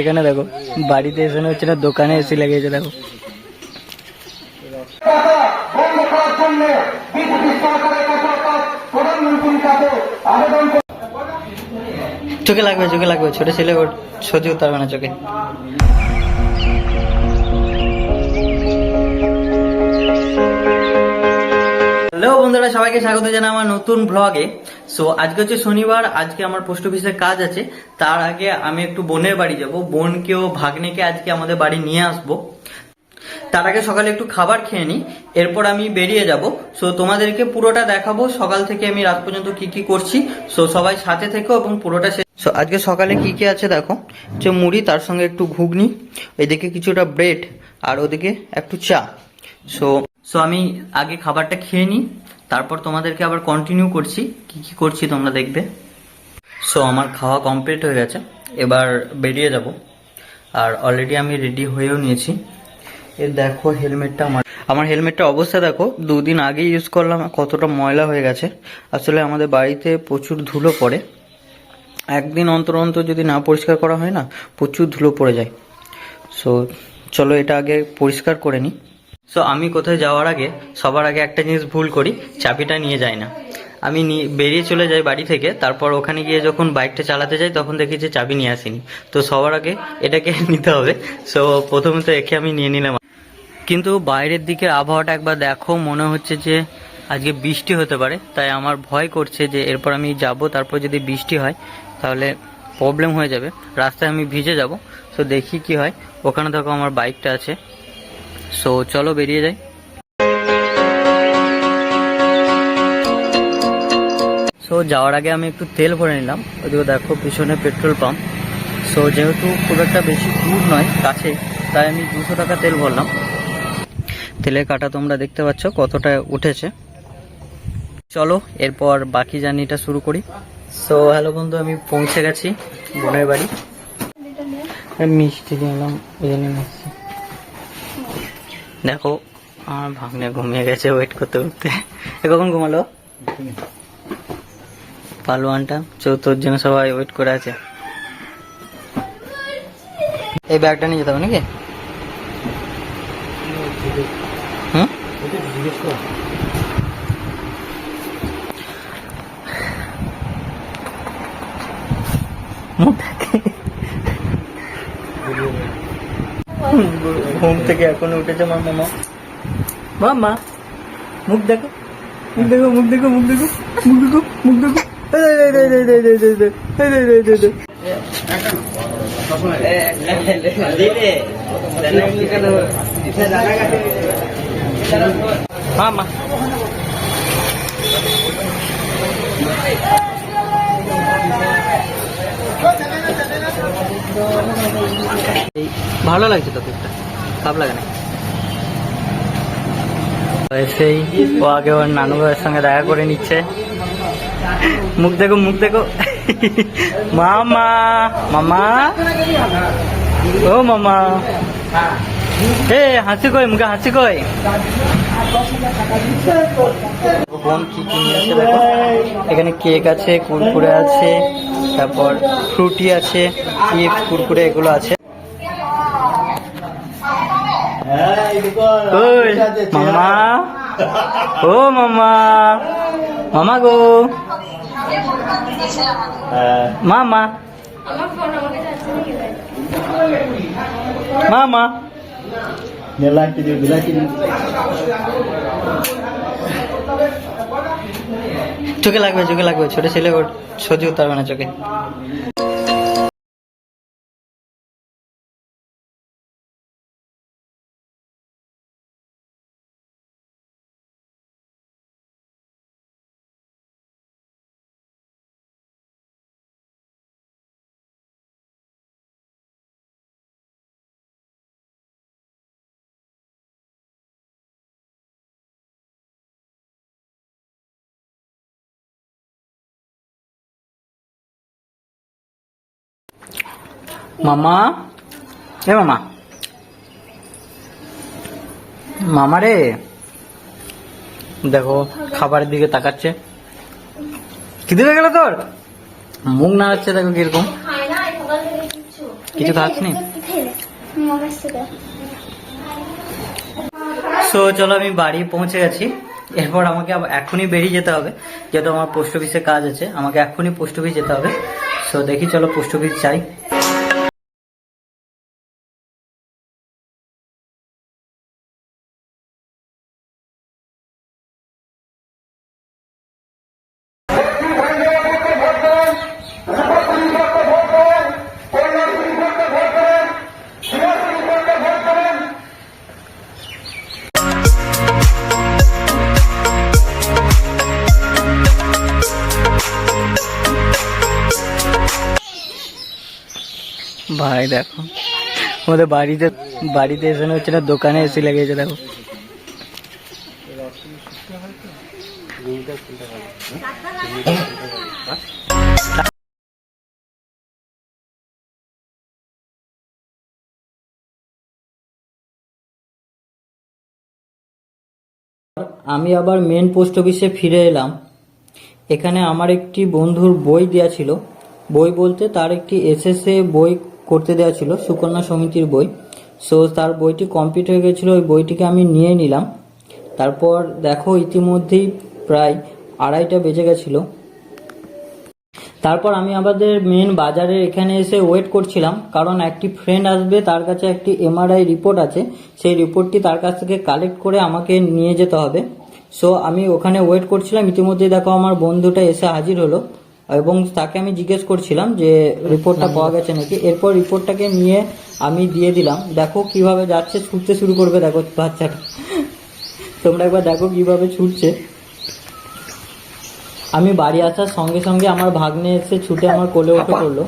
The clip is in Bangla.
এখানে দেখো, বাড়িতে এসে হচ্ছে না দোকানে এসে লেগেছে দেখো। চোখে লাগবে চোখে লাগবে, ছোট ছেলে ওর ছবি উঠতে পারবে না চোখে। হ্যালো বন্ধুরা, সবাইকে স্বাগত জানাই আমার নতুন ব্লগে সো আজকে হচ্ছে শনিবার, আজকে আমার পোস্ট অফিসের কাজ আছে। তার আগে আমি একটু বোনের বাড়ি যাব। বোনকেও, ভাগ্নেকে আজকে আমাদের বাড়ি নিয়ে আসব। তার আগে সকালে একটু খাবার খেয়ে নিই। এরপর আমি বেরিয়ে যাব। সো তোমাদেরকে পুরোটা দেখাবো। সকাল থেকে আমি রাত পর্যন্ত কি কি করছি। সো সবাই সাথে থেকো এবং পুরোটা সো আজকে সকালে কি কি আছে দেখো। যে মুড়ি, তার সঙ্গে একটু ঘুগনি, এদিকে কিছুটা ব্রেড আর ওদিকে একটু চা। সো সো আমি আগে খাবারটা খেয়ে নিই। তারপর তোমাদেরকে আবার কন্টিনিউ করছি। কি কি করছি তোমরা দেখবে। সো আমার খাওয়া কমপ্লিট হয়ে গেছে। এবার বেরিয়ে যাব। আর অলরেডি আমি রেডি হয়েও নিয়েছি। এ দেখো হেলমেটটা আমার আমার হেলমেটটা অবস্থা দেখো, দুদিন আগে ইউজ করলাম, কতটা ময়লা হয়ে গেছে। আসলে আমাদের বাড়িতে প্রচুর ধুলো পড়ে। একদিন অন্তর অন্তর যদি না পরিষ্কার করা হয় না, প্রচুর ধুলো পড়ে যায়। সো চলো এটা আগে পরিষ্কার করে নিই। সো আমি কোথায় যাওয়ার আগে, সবার আগে একটা জিনিস ভুল করি, চাবিটা নিয়ে যাই না। আমি বেরিয়ে চলে যাই বাড়ি থেকে, তারপর ওখানে গিয়ে যখন বাইকটা চালাতে যাই, তখন দেখি যে চাবি নিয়ে আসিনি। তো সবার আগে এটাকে নিতে হবে। সো প্রথমে তো একে আমি নিয়ে নিলাম। কিন্তু বাইরের দিকে আবহাওয়াটা একবার দেখো, মনে হচ্ছে যে আজকে বৃষ্টি হতে পারে। তাই আমার ভয় করছে যে এরপর আমি যাব, তারপর যদি বৃষ্টি হয়, তাহলে প্রবলেম হয়ে যাবে। রাস্তায় আমি ভিজে যাব। তো দেখি কি হয়। ওখানে দেখো আমার বাইকটা আছে। সো চলো বেরিয়ে যাই। সো যাওয়ার আগে আমি একটু তেল ভরে নিলাম। ওদিকে দেখো পিছনে পেট্রোল পাম্প। সো যেহেতু খুব একটা বেশি দূর নয় কাছে তাই আমি দুশো টাকা তেল ভরলাম। তেলের কাটা তোমরা দেখতে পাচ্ছ কতটা উঠেছে। চলো এরপর বাকি জার্নিটা শুরু করি। সো হ্যালো বন্ধু আমি পৌঁছে গেছি। বোনের বাড়ি। মিষ্টি নিলাম এই জন্য মিষ্টি। দেখো, আমার ভাগ্নে ঘুমিয়ে গেছে ওয়েট করতে করতে। কখন ঘুমালো? পালোয়ানটা চৌথর জন্য সবাই ওয়েট করে আছে। এই ব্যাগটা নিয়ে যেতে হবে নাকি? হুম? ঘুম থেকে এখন উঠেছে আমার মামা মামা মুখ দেখো মুখ দেখো মুখ দেখো মুখ দেখো মুখ দেখো মুখ দেখো। মামা ভালো লাগছে তো পিকটা খারাপ লাগে না। এসেই ও আগে ওর নানু ভাইয়ের সঙ্গে দেখা করে নিচ্ছে। মুখ দেখো মুখ দেখো। মামা মামা। ও মামা। এ, হাসি কই, মুখে হাসি কই? বোন কি কি নিয়েছে দেখো। এখানে কেক আছে, কুরকুরে আছে, তারপর ফ্রুটি আছে চিপস কুরকুরে এগুলো আছে। মামা। ও মামা। মামা গো। মামা। মামা। চোখে লাগবে চোখে লাগবে। ছোট ছেলে উঠতে পারবে না চোখে। মামা? এ মামা। মামা রে। দেখো, খাবারের দিকে তাকাচ্ছে। খিদে হয়ে গেল তোর? মুখ নাড়াচ্ছে দেখো কীরকম। কিছু খাসনি? সো চলো আমি বাড়ি পৌঁছে গেছি। এরপর আমাকে এখনই বেরিয়ে যেতে হবে। যেহেতু আমার পোস্ট অফিসে কাজ আছে, আমাকে এখনই পোস্ট অফিস যেতে হবে। সো দেখি চলো পোস্ট অফিস যাই। ভাই, দেখো। আমাদের বাড়িতে বাড়িতে এসে হচ্ছে না, দোকানে এসে লেগেছে দেখো। আমি আবার মেন পোস্ট অফিসে ফিরে এলাম। এখানে আমার একটি বন্ধুর বই দেওয়া ছিল। বই বলতে তার একটি এসএসএ বই করতে দেওয়া ছিল সুকন্যা সমিতির বই। সো তার বইটি কমপ্লিট হয়ে গেছিল, ওই বইটিকে আমি নিয়ে নিলাম। তারপর দেখো, ইতিমধ্যেই প্রায় আড়াইটা বেজে গেছিল। তারপর আমি আমাদের মেন বাজারের এখানে এসে ওয়েট করছিলাম, কারণ একটি ফ্রেন্ড আসবে, তার কাছে একটি এমআরআই রিপোর্ট আছে। সেই রিপোর্টটি তার কাছ থেকে কালেক্ট করে আমাকে নিয়ে যেতে হবে। সো আমি ওখানে ওয়েট করছিলাম। ইতিমধ্যে দেখো, আমার বন্ধুটা এসে হাজির হলো। এবং তাকে আমি জিজ্ঞেস করছিলাম যে রিপোর্টটা পাওয়া গেছে নাকি। এরপর রিপোর্টটাকে নিয়ে আমি দিয়ে দিলাম। দেখো কীভাবে যাচ্ছে ছুটতে শুরু করবে দেখো বাচ্চাটা। তোমরা একবার দেখো কীভাবে ছুটছে। আমি বাড়ি আসার সঙ্গে সঙ্গে আমার ভাগ্নে এসে ছুটে আমার কোলে উঠে পড়ল।